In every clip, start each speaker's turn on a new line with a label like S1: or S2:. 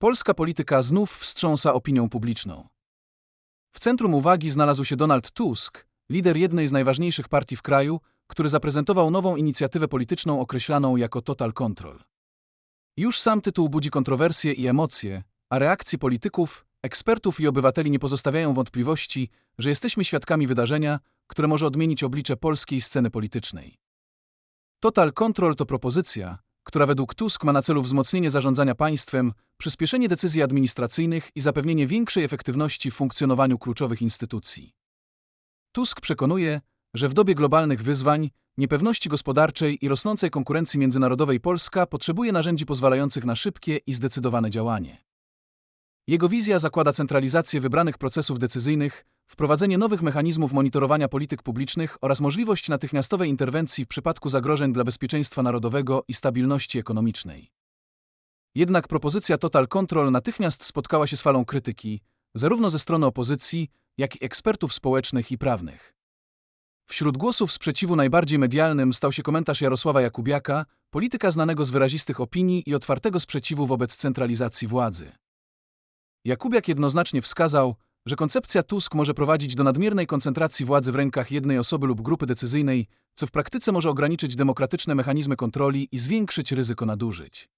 S1: Polska polityka znów wstrząsa opinią publiczną. W centrum uwagi znalazł się Donald Tusk, lider jednej z najważniejszych partii w kraju, który zaprezentował nową inicjatywę polityczną określaną jako Total Control. Już sam tytuł budzi kontrowersje i emocje, a reakcje polityków, ekspertów i obywateli nie pozostawiają wątpliwości, że jesteśmy świadkami wydarzenia, które może odmienić oblicze polskiej sceny politycznej. Total Control to propozycja, która według Tusk ma na celu wzmocnienie zarządzania państwem, przyspieszenie decyzji administracyjnych i zapewnienie większej efektywności w funkcjonowaniu kluczowych instytucji. Tusk przekonuje, że w dobie globalnych wyzwań, niepewności gospodarczej i rosnącej konkurencji międzynarodowej Polska potrzebuje narzędzi pozwalających na szybkie i zdecydowane działanie. Jego wizja zakłada centralizację wybranych procesów decyzyjnych, wprowadzenie nowych mechanizmów monitorowania polityk publicznych oraz możliwość natychmiastowej interwencji w przypadku zagrożeń dla bezpieczeństwa narodowego i stabilności ekonomicznej. Jednak propozycja Total Control natychmiast spotkała się z falą krytyki, zarówno ze strony opozycji, jak i ekspertów społecznych i prawnych. Wśród głosów sprzeciwu najbardziej medialnym stał się komentarz Jarosława Jakubiaka, polityka znanego z wyrazistych opinii i otwartego sprzeciwu wobec centralizacji władzy. Jakubiak jednoznacznie wskazał, że koncepcja Tusk może prowadzić do nadmiernej koncentracji władzy w rękach jednej osoby lub grupy decyzyjnej, co w praktyce może ograniczyć demokratyczne mechanizmy kontroli i zwiększyć ryzyko nadużyć.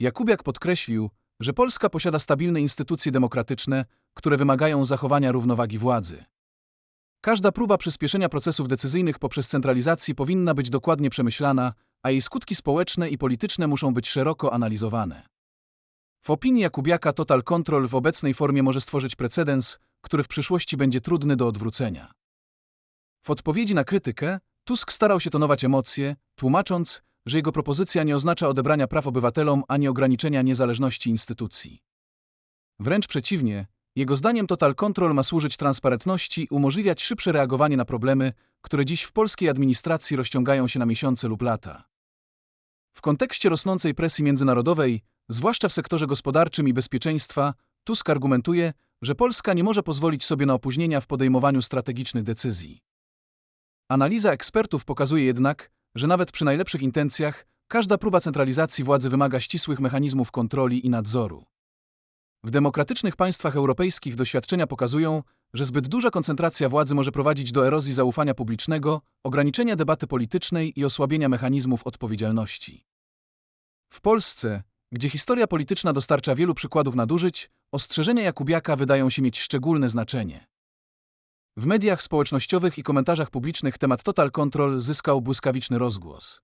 S1: Jakubiak podkreślił, że Polska posiada stabilne instytucje demokratyczne, które wymagają zachowania równowagi władzy. Każda próba przyspieszenia procesów decyzyjnych poprzez centralizację powinna być dokładnie przemyślana, a jej skutki społeczne i polityczne muszą być szeroko analizowane. W opinii Jakubiaka Total Control w obecnej formie może stworzyć precedens, który w przyszłości będzie trudny do odwrócenia. W odpowiedzi na krytykę, Tusk starał się tonować emocje, tłumacząc, że jego propozycja nie oznacza odebrania praw obywatelom ani ograniczenia niezależności instytucji. Wręcz przeciwnie, jego zdaniem Total Control ma służyć transparentności umożliwiać szybsze reagowanie na problemy, które dziś w polskiej administracji rozciągają się na miesiące lub lata. W kontekście rosnącej presji międzynarodowej, zwłaszcza w sektorze gospodarczym i bezpieczeństwa, Tusk argumentuje, że Polska nie może pozwolić sobie na opóźnienia w podejmowaniu strategicznych decyzji. Analiza ekspertów pokazuje jednak, że nawet przy najlepszych intencjach, każda próba centralizacji władzy wymaga ścisłych mechanizmów kontroli i nadzoru. W demokratycznych państwach europejskich doświadczenia pokazują, że zbyt duża koncentracja władzy może prowadzić do erozji zaufania publicznego, ograniczenia debaty politycznej i osłabienia mechanizmów odpowiedzialności. W Polsce, gdzie historia polityczna dostarcza wielu przykładów nadużyć, ostrzeżenia Jakubiaka wydają się mieć szczególne znaczenie. W mediach społecznościowych i komentarzach publicznych temat Total Control zyskał błyskawiczny rozgłos.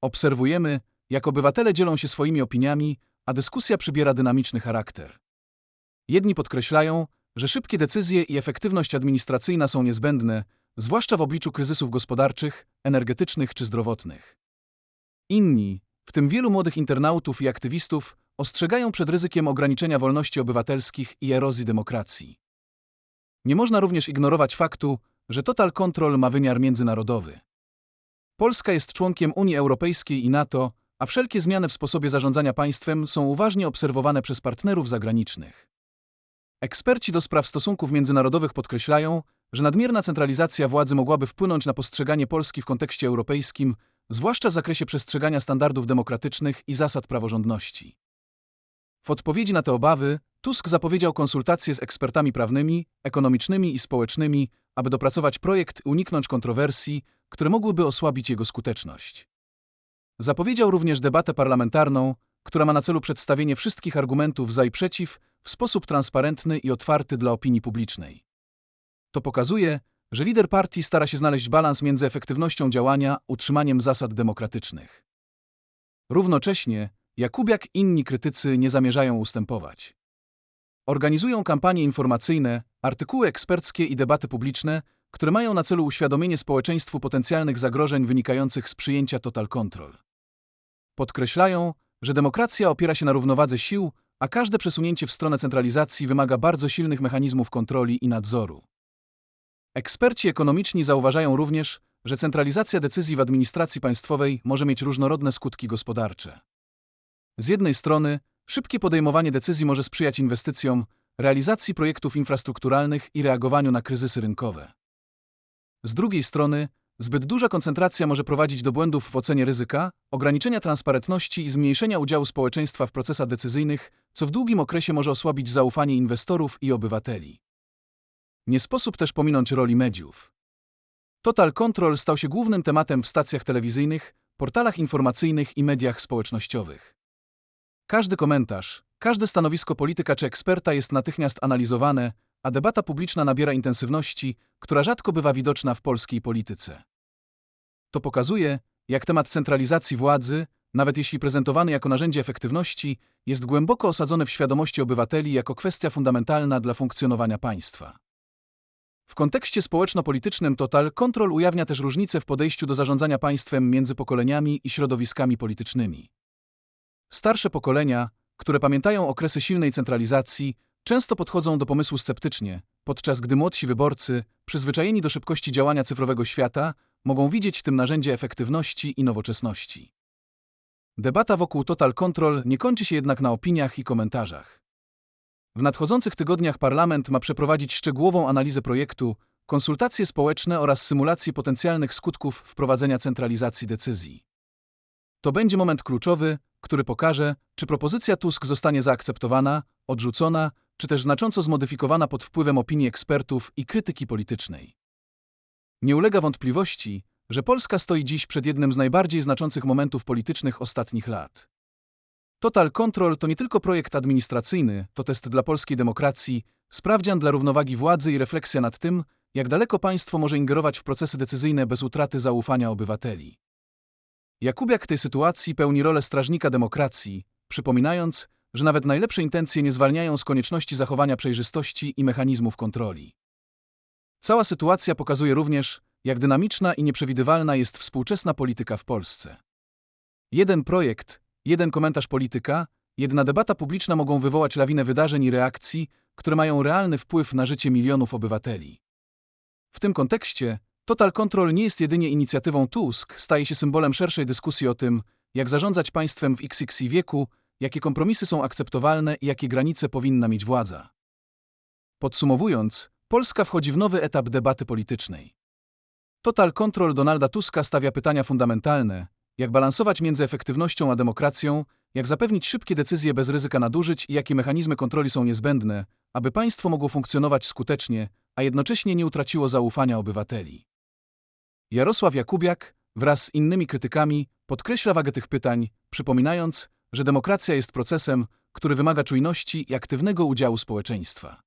S1: Obserwujemy, jak obywatele dzielą się swoimi opiniami, a dyskusja przybiera dynamiczny charakter. Jedni podkreślają, że szybkie decyzje i efektywność administracyjna są niezbędne, zwłaszcza w obliczu kryzysów gospodarczych, energetycznych czy zdrowotnych. Inni, w tym wielu młodych internautów i aktywistów, ostrzegają przed ryzykiem ograniczenia wolności obywatelskich i erozji demokracji. Nie można również ignorować faktu, że Total Control ma wymiar międzynarodowy. Polska jest członkiem Unii Europejskiej i NATO, a wszelkie zmiany w sposobie zarządzania państwem są uważnie obserwowane przez partnerów zagranicznych. Eksperci do spraw stosunków międzynarodowych podkreślają, że nadmierna centralizacja władzy mogłaby wpłynąć na postrzeganie Polski w kontekście europejskim, zwłaszcza w zakresie przestrzegania standardów demokratycznych i zasad praworządności. W odpowiedzi na te obawy Tusk zapowiedział konsultacje z ekspertami prawnymi, ekonomicznymi i społecznymi, aby dopracować projekt i uniknąć kontrowersji, które mogłyby osłabić jego skuteczność. Zapowiedział również debatę parlamentarną, która ma na celu przedstawienie wszystkich argumentów za i przeciw w sposób transparentny i otwarty dla opinii publicznej. To pokazuje, że lider partii stara się znaleźć balans między efektywnością działania, utrzymaniem zasad demokratycznych. Równocześnie Jakubiak inni krytycy nie zamierzają ustępować. Organizują kampanie informacyjne, artykuły eksperckie i debaty publiczne, które mają na celu uświadomienie społeczeństwu potencjalnych zagrożeń wynikających z przyjęcia Total Control. Podkreślają, że demokracja opiera się na równowadze sił, a każde przesunięcie w stronę centralizacji wymaga bardzo silnych mechanizmów kontroli i nadzoru. Eksperci ekonomiczni zauważają również, że centralizacja decyzji w administracji państwowej może mieć różnorodne skutki gospodarcze. Z jednej strony, szybkie podejmowanie decyzji może sprzyjać inwestycjom, realizacji projektów infrastrukturalnych i reagowaniu na kryzysy rynkowe. Z drugiej strony, Zbyt duża koncentracja może prowadzić do błędów w ocenie ryzyka, ograniczenia transparentności i zmniejszenia udziału społeczeństwa w procesach decyzyjnych, co w długim okresie może osłabić zaufanie inwestorów i obywateli. Nie sposób też pominąć roli mediów. Total Control stał się głównym tematem w stacjach telewizyjnych, portalach informacyjnych i mediach społecznościowych. Każdy komentarz, każde stanowisko polityka czy eksperta jest natychmiast analizowane, a debata publiczna nabiera intensywności, która rzadko bywa widoczna w polskiej polityce. To pokazuje, jak temat centralizacji władzy, nawet jeśli prezentowany jako narzędzie efektywności, jest głęboko osadzony w świadomości obywateli jako kwestia fundamentalna dla funkcjonowania państwa. W kontekście społeczno-politycznym Total Control ujawnia też różnice w podejściu do zarządzania państwem między pokoleniami i środowiskami politycznymi. Starsze pokolenia, które pamiętają okresy silnej centralizacji, często podchodzą do pomysłu sceptycznie, podczas gdy młodsi wyborcy, przyzwyczajeni do szybkości działania cyfrowego świata, mogą widzieć w tym narzędzie efektywności i nowoczesności. Debata wokół Total Control nie kończy się jednak na opiniach i komentarzach. W nadchodzących tygodniach parlament ma przeprowadzić szczegółową analizę projektu, konsultacje społeczne oraz symulację potencjalnych skutków wprowadzenia centralizacji decyzji. To będzie moment kluczowy, który pokaże, czy propozycja Tusk zostanie zaakceptowana, odrzucona, czy też znacząco zmodyfikowana pod wpływem opinii ekspertów i krytyki politycznej. Nie ulega wątpliwości, że Polska stoi dziś przed jednym z najbardziej znaczących momentów politycznych ostatnich lat. Total Control to nie tylko projekt administracyjny, to test dla polskiej demokracji, sprawdzian dla równowagi władzy i refleksja nad tym, jak daleko państwo może ingerować w procesy decyzyjne bez utraty zaufania obywateli. Jakubiak w tej sytuacji pełni rolę strażnika demokracji, przypominając, że nawet najlepsze intencje nie zwalniają z konieczności zachowania przejrzystości i mechanizmów kontroli. Cała sytuacja pokazuje również, jak dynamiczna i nieprzewidywalna jest współczesna polityka w Polsce. Jeden projekt, jeden komentarz polityka, jedna debata publiczna mogą wywołać lawinę wydarzeń i reakcji, które mają realny wpływ na życie milionów obywateli. W tym kontekście Total Control nie jest jedynie inicjatywą Tusk, staje się symbolem szerszej dyskusji o tym, jak zarządzać państwem w XX wieku, jakie kompromisy są akceptowalne i jakie granice powinna mieć władza. Podsumowując, Polska wchodzi w nowy etap debaty politycznej. Total Control Donalda Tuska stawia pytania fundamentalne, jak balansować między efektywnością a demokracją, jak zapewnić szybkie decyzje bez ryzyka nadużyć i jakie mechanizmy kontroli są niezbędne, aby państwo mogło funkcjonować skutecznie, a jednocześnie nie utraciło zaufania obywateli. Jarosław Jakubiak wraz z innymi krytykami podkreśla wagę tych pytań, przypominając, że demokracja jest procesem, który wymaga czujności i aktywnego udziału społeczeństwa.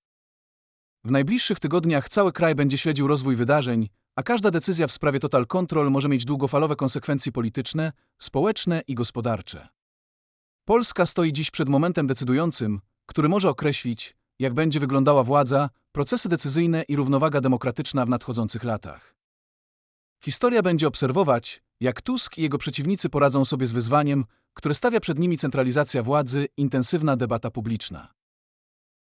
S1: W najbliższych tygodniach cały kraj będzie śledził rozwój wydarzeń, a każda decyzja w sprawie Total Control może mieć długofalowe konsekwencje polityczne, społeczne i gospodarcze. Polska stoi dziś przed momentem decydującym, który może określić, jak będzie wyglądała władza, procesy decyzyjne i równowaga demokratyczna w nadchodzących latach. Historia będzie obserwować, jak Tusk i jego przeciwnicy poradzą sobie z wyzwaniem, które stawia przed nimi centralizacja władzy, intensywna debata publiczna.